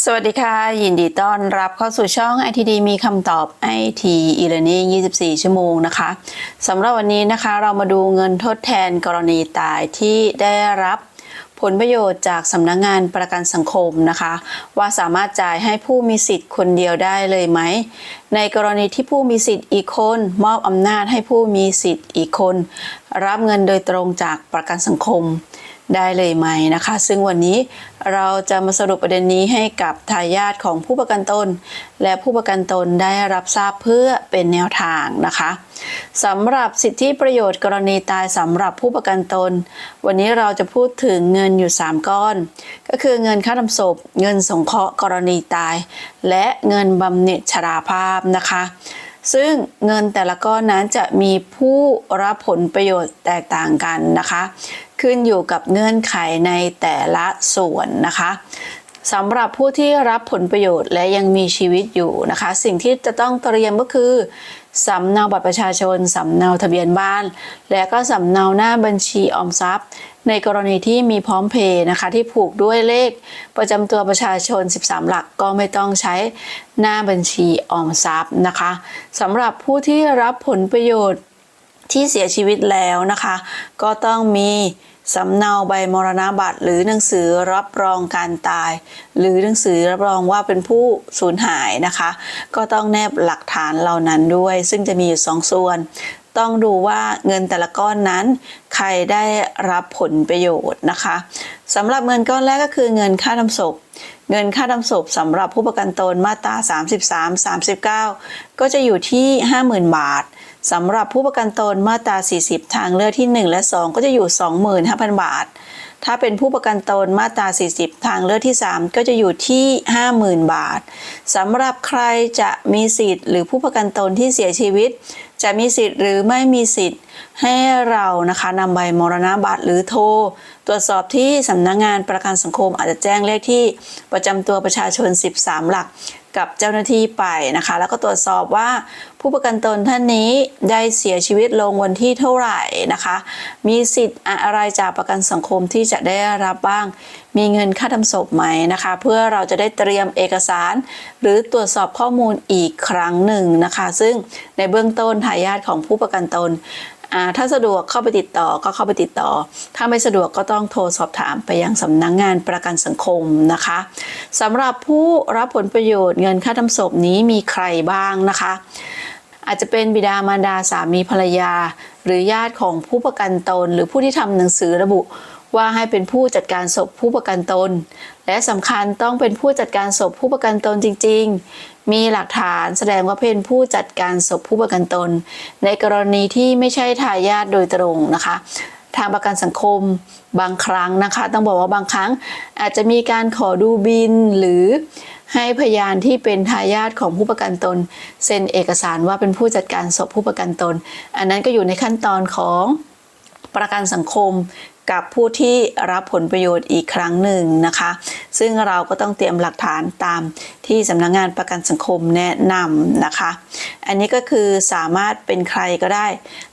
สวัสดีค่ะ ยินดีต้อนรับเข้าสู่ช่อง ITD มีคำตอบ IT e-learning 24 ชั่วโมงนะคะสำหรับวันนี้นะคะเรามาดูเงินทดแทนกรณีตายที่ได้รับผลประโยชน์จากสำนักงงานประกันสังคมนะคะ ว่าสามารถจ่ายให้ผู้มีสิทธิ์คนเดียวได้เลยไหม ในกรณีที่ผู้มีสิทธิ์อีกคน มอบอำนาจให้ผู้มีสิทธิ์อีกคน รับเงินโดยตรงจากประกันสังคมได้เลยไหมนะคะ ซึ่งวันนี้ เราจะมาสรุปประเด็นนี้ให้กับทายาทของผู้ประกันตน และผู้ประกันตนได้รับทราบเพื่อเป็นแนวทางนะคะสำหรับสิทธิประโยชน์กรณีตายสำหรับผู้ประกันตน วันนี้เราจะพูดถึงเงินอยู่ 3 ก้อน ก็คือเงินค่าทำศพ เงินสงเคราะห์กรณีตาย และเงินบำเหน็จชราภาพนะคะ ซึ่งเงินแต่ละก้อนนั้นจะมีผู้รับผลประโยชน์แตกต่างกันนะคะ ขึ้นอยู่กับเงื่อนไขในแต่ละส่วนนะคะสำหรับผู้ที่รับผลประโยชน์และยังมีชีวิตอยู่นะคะ สิ่งที่จะต้องเตรียมก็คือสำเนาบัตรประชาชนสำเนาทะเบียนบ้าน และก็สำเนาหน้าบัญชีออมทรัพย์ ในกรณีที่มีพร้อมเพย์นะคะ ที่ผูกด้วยเลขประจำตัวประชาชน 13 หลักก็ไม่ต้องใช้หน้าบัญชีออมทรัพย์นะคะสำหรับผู้ที่รับผลประโยชน์ที่เสียชีวิตแล้วนะคะ ก็ต้องมี สำเนาใบมรณบัตร หรือหนังสือรับรองการตาย หรือหนังสือรับรองว่าเป็นผู้สูญหายนะคะ ก็ต้องแนบหลักฐานเหล่านั้นด้วย ซึ่งจะมีอยู่สองส่วน ต้องดูว่าเงินแต่ละก้อนนั้น ใครได้รับผลประโยชน์นะคะสำหรับเงินก้อนแรกก็คือเงินค่าทำศพเงินค่าทำศพสำหรับผู้ประกันตนมาตรา 33 39 ก็จะอยู่ที่ 50,000 บาท สำหรับผู้ประกันตนมาตรา 40 ทางเลือกที่ 1 และ 2 ก็จะอยู่ 25,000 บาท ถ้าเป็นผู้ประกันตนมาตรา 40 ทางเลือกที่ 3 ก็จะอยู่ที่ 50,000 บาทสำหรับใครจะมีสิทธิ์ หรือผู้ประกันตนที่เสียชีวิต จะมีสิทธิ์หรือไม่มีสิทธิ์ ให้เรานะคะนำใบมรณบัตรหรือโทร ตรวจสอบที่สำนักงงานประกันสังคมอาจจะแจ้งเลขที่ประจำตัวประชาชน 13 หลักกับเจ้าหน้าที่ไปนะคะ แล้วก็ตรวจสอบว่าผู้ประกันตนท่านนี้ได้เสียชีวิตลงวันที่เท่าไหร่นะคะ มีสิทธิ์อะไรจากประกันสังคมที่จะได้รับบ้าง มีเงินค่าทำศพไหมนะคะ เพื่อเราจะได้เตรียมเอกสาร หรือตรวจสอบข้อมูลอีกครั้งหนึ่งนะคะ ซึ่งในเบื้องต้นทายาทของผู้ประกันตนถ้าสะดวกเข้าไปติดต่อก็เข้าไปติดต่อ ถ้าไม่สะดวกก็ต้องโทรสอบถามไปยังสำนักงงานประกันสังคมนะคะสำหรับผู้รับผลประโยชน์เงินค่าทำศพนี้มีใครบ้างนะคะ อาจจะเป็นบิดามารดาสามีภรรยา หรือญาติของผู้ประกันตน หรือผู้ที่ทำหนังสือระบุว่าให้เป็นผู้จัดการศพผู้ประกันตน และสำคัญต้องเป็นผู้จัดการศพผู้ประกันตนจริง ๆ มีหลักฐานแสดงว่าเป็นผู้จัดการศพผู้ประกันตน ในกรณีที่ไม่ใช่ทายาทโดยตรงนะคะ ทางประกันสังคมบางครั้งนะคะ ต้องบอกว่าบางครั้งอาจจะมีการขอดูบินหรือให้พยานที่เป็นทายาทของผู้ประกันตน เซ็นเอกสารว่าเป็นผู้จัดการศพผู้ประกันตน อันนั้นก็อยู่ในขั้นตอนของประกันสังคม กับผู้ที่รับผลประโยชน์อีกครั้งหนึ่งนะคะ ซึ่งเราก็ต้องเตรียมหลักฐานตามที่สำนักงงานประกันสังคมแนะนำนะคะ อันนี้ก็คือสามารถเป็นใครก็ได้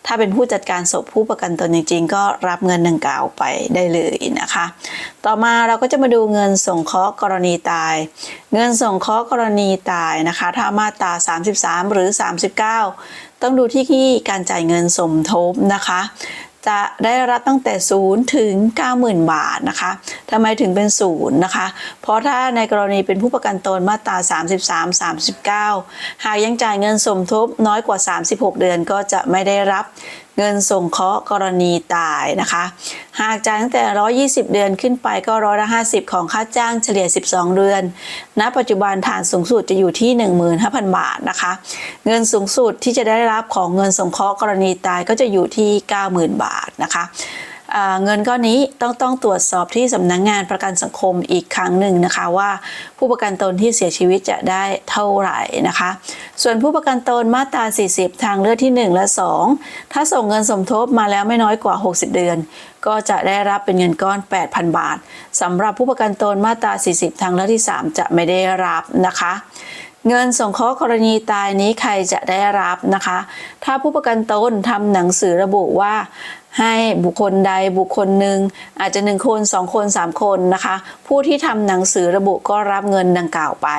ถ้าเป็นผู้จัดการศพผู้ประกันตนจริงๆ ก็รับเงินดังกล่าวไปได้เลยนะคะ ต่อมาเราก็จะมาดูเงินสงเคราะห์กรณีตาย เงินสงเคราะห์กรณีตายนะคะ ถ้ามาตรา 33 หรือ 39 ต้องดูที่ที่การจ่ายเงินสมทบนะคะ จะได้รับตั้งแต่0ถึง 90,000 บาทนะคะทำไมถึงเป็น0นะคะ เพราะถ้าในกรณีเป็นผู้ประกันตนมาตรา 33 39 หากยังจ่ายเงินสมทบน้อยกว่า 36 เดือนก็จะไม่ได้รับ เงินส่งเคราะห์กรณีตายนะคะ หากจ่ายตั้งแต่ 120 เดือนขึ้นไปก็ร้อยละ50 ของค่าจ้างเฉลี่ย 12 เดือน ณ ปัจจุบันฐานสูงสุดจะอยู่ที่ 15,000 บาทนะคะ เงินสูงสุดที่จะได้รับของเงินสงเคราะห์กรณีตายก็จะอยู่ที่ 90,000 บาทนะคะ เงินก้อนนี้ต้องต้องตรวจสอบที่สำนักงงานประกันสังคมอีกครั้งหนึ่งนะคะว่าผู้ประกันตนที่เสียชีวิตจะได้เท่าไหร่นะคะ ส่วนผู้ประกันตนมาตรา 40 ทางเลือกที่ 1 และ 2 ถ้าส่งเงินสมทบมาแล้วไม่น้อยกว่า 60 เดือน ก็จะได้รับเป็นเงินก้อน 8,000 บาทสำหรับผู้ประกันตนมาตรา 40 ทางเลือกที่ 3 จะไม่ได้รับนะคะเงินสงเคราะห์กรณีตายนี้ใครจะได้รับนะคะ ถ้าผู้ประกันตนทำหนังสือระบุว่า ให้บุคคลใดบุคคลหนึ่งอาจจะหนึ่งคนสองคนสามคนนะคะ ผู้ที่ทำหนังสือระบุก็รับเงินดังกล่าวไป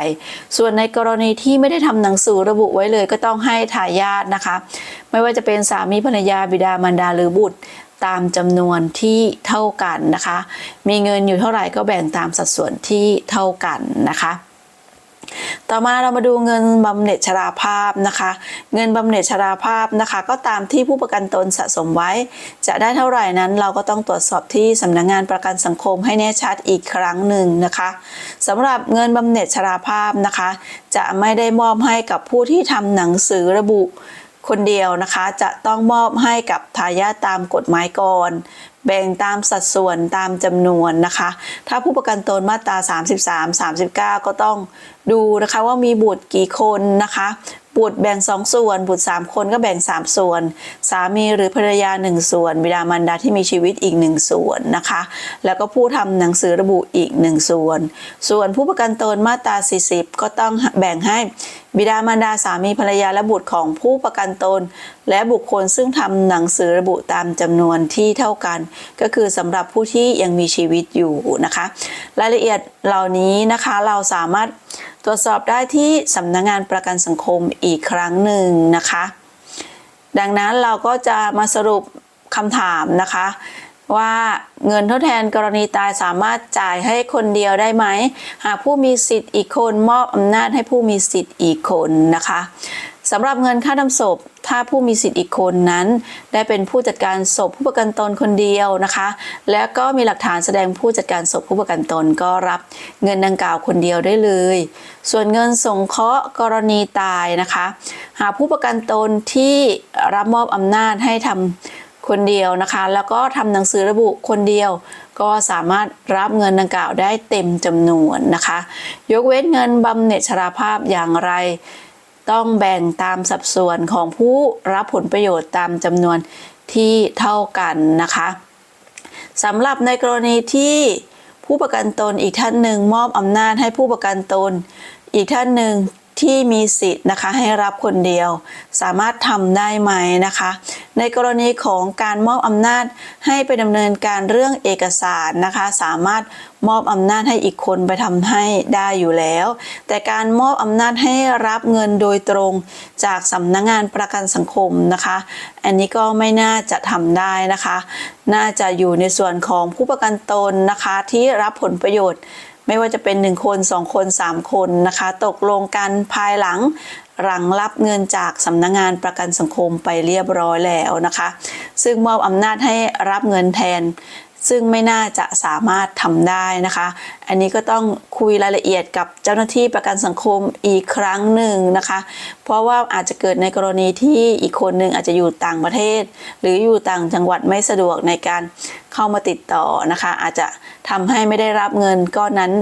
ส่วนในกรณีที่ไม่ได้ทำหนังสือระบุไว้เลยก็ต้องให้ทายาทนะคะ ไม่ว่าจะเป็นสามีภรรยาบิดามารดาหรือบุตรตามจำนวนที่เท่ากันนะคะ มีเงินอยู่เท่าไหร่ก็แบ่งตามสัดส่วนที่เท่ากันนะคะ ต่อมาเรามาดูเงินบำเหน็จชราภาพนะคะ เงินบำเหน็จชราภาพนะคะ ก็ตามที่ผู้ประกันตนสะสมไว้ จะได้เท่าไหร่นั้น เราก็ต้องตรวจสอบที่สำนักงานประกันสังคมให้แน่ชัดอีกครั้งหนึ่งนะคะสำหรับเงินบำเหน็จชราภาพนะคะ จะไม่ได้มอบให้กับผู้ที่ทำหนังสือระบุ คนเดียวนะคะจะต้องมอบให้กับทายาทตามกฎหมายก่อน แบ่งตามสัดส่วนตามจำนวนนะคะ ถ้าผู้ประกันตนมาตรา 33 39 ก็ต้องดูนะคะว่ามีบุตรกี่คนนะคะ บุตรแบ่ง2ส่วน บุตร3คนก็แบ่ง3ส่วน สามีหรือภรรยา1ส่วน บิดามารดาที่มีชีวิตอีก1ส่วนนะคะ แล้วก็ผู้ทำหนังสือระบุอีก1ส่วน ส่วนผู้ประกันตนมาตรา 40 ก็ต้องแบ่งให้บิดามารดาสามีภรรยาและบุตรของผู้ประกันตน และบุคคลซึ่งทำหนังสือระบุตามจำนวนที่เท่ากัน ก็คือสำหรับผู้ที่ยังมีชีวิตอยู่นะคะ รายละเอียดเหล่านี้นะคะเราสามารถ ตรวจสอบได้ที่สำนักงานประกันสังคมอีกครั้งหนึ่งนะคะ ดังนั้นเราก็จะมาสรุปคำถามนะคะ ว่าเงินทดแทนกรณีตายสามารถจ่ายให้คนเดียวได้ไหม หากผู้มีสิทธิ์อีกคนมอบอำนาจให้ผู้มีสิทธิ์อีกคนนะคะ สำหรับเงินค่าทำศพ ถ้าผู้มีสิทธิ์อีกคนนั้น ได้เป็นผู้จัดการศพผู้ประกันตนคนเดียวนะคะ แล้วก็มีหลักฐานแสดงผู้จัดการศพผู้ประกันตนก็รับเงินดังกล่าวคนเดียวได้เลย ส่วนเงินสงเคราะห์กรณีตายนะคะ หากผู้ประกันตนที่รับมอบอำนาจให้ทำคนเดียวนะคะ แล้วก็ทำหนังสือระบุคนเดียวก็สามารถรับเงินดังกล่าวได้เต็มจำนวนนะคะ ยกเว้นเงินบำเหน็จชราภาพอย่างไร ต้องแบ่งตามสัดส่วนของผู้รับผลประโยชน์ตามจำนวนที่เท่ากันนะคะสำหรับในกรณีที่ผู้ประกันตนอีกท่านหนึ่งมอบอำนาจให้ผู้ประกันตน อีกท่านหนึ่ง ที่มีสิทธิ์นะคะให้รับคนเดียว สามารถทำได้ไหมนะคะ ในกรณีของการมอบอำนาจให้ไปดำเนินการเรื่องเอกสารนะคะ สามารถมอบอำนาจให้อีกคนไปทำให้ได้อยู่แล้ว แต่การมอบอำนาจให้รับเงินโดยตรงจากสำนักงงานประกันสังคมนะคะ อันนี้ก็ไม่น่าจะทำได้นะคะ น่าจะอยู่ในส่วนของผู้ประกันตนนะคะที่รับผลประโยชน์ ไม่ว่าจะเป็น 1 คน 2 คน 3 คนนะคะ ตกลงกันภายหลังหลังรับเงินจากสำนักงงานประกันสังคมไปเรียบร้อยแล้วนะคะ ซึ่งมอบอำนาจให้รับเงินแทน ซึ่งไม่น่าจะสามารถทำได้นะคะ อันนี้ก็ต้องคุยรายละเอียดกับเจ้าหน้าที่ประกันสังคมอีกครั้งหนึ่งนะคะ เพราะว่าอาจจะเกิดในกรณีที่อีกคนหนึ่งอาจจะอยู่ต่างประเทศ หรืออยู่ต่างจังหวัดไม่สะดวกในการเข้ามาติดต่อนะคะ อาจจะทำให้ไม่ได้รับเงินก้อนนั้น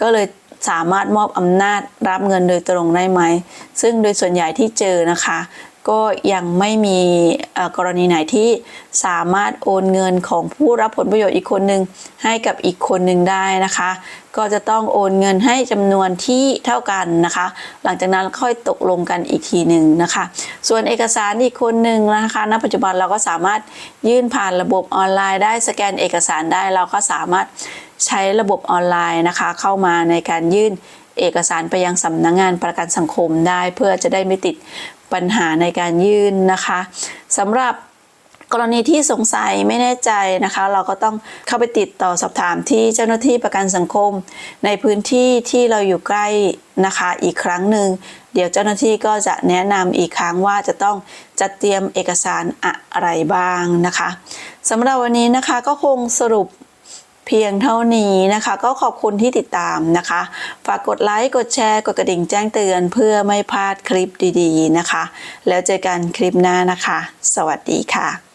ก็เลยสามารถมอบอำนาจรับเงินโดยตรงได้ไหม ซึ่งโดยส่วนใหญ่ที่เจอนะคะ ก็ยังไม่มีกรณีไหนที่สามารถโอนเงินของผู้รับผลประโยชน์อีกคนหนึ่งให้กับอีกคนหนึ่งได้นะคะ ก็จะต้องโอนเงินให้จำนวนที่เท่ากันนะคะ หลังจากนั้นค่อยตกลงกันอีกทีหนึ่งนะคะ ส่วนเอกสารอีกคนหนึ่งนะคะ ณ ปัจจุบันเราก็สามารถยื่นผ่านระบบออนไลน์ได้สแกนเอกสารได้เราก็สามารถใช้ระบบออนไลน์นะคะ เข้ามาในการยื่นเอกสารไปยังสำนักงงานประกันสังคมได้เพื่อจะได้ไม่ติด ปัญหาในการยื่นนะคะสำหรับกรณีที่สงสัยไม่แน่ใจนะคะ เราก็ต้องเข้าไปติดต่อสอบถามที่เจ้าหน้าที่ประกันสังคม ในพื้นที่ที่เราอยู่ใกล้นะคะอีกครั้งหนึ่งเดี๋ยวเจ้าหน้าที่ก็จะแนะนำอีกครั้งว่าจะต้องจัดเตรียมเอกสารอะไรบ้างนะคะสำหรับวันนี้นะคะก็คงสรุป เพียงเท่านี้นะคะ ก็ขอบคุณที่ติดตามนะคะ ฝากกดไลค์กดแชร์กดกระดิ่งแจ้งเตือน เพื่อไม่พลาดคลิปดีๆนะคะ แล้วเจอกันคลิปหน้านะคะ สวัสดีค่ะ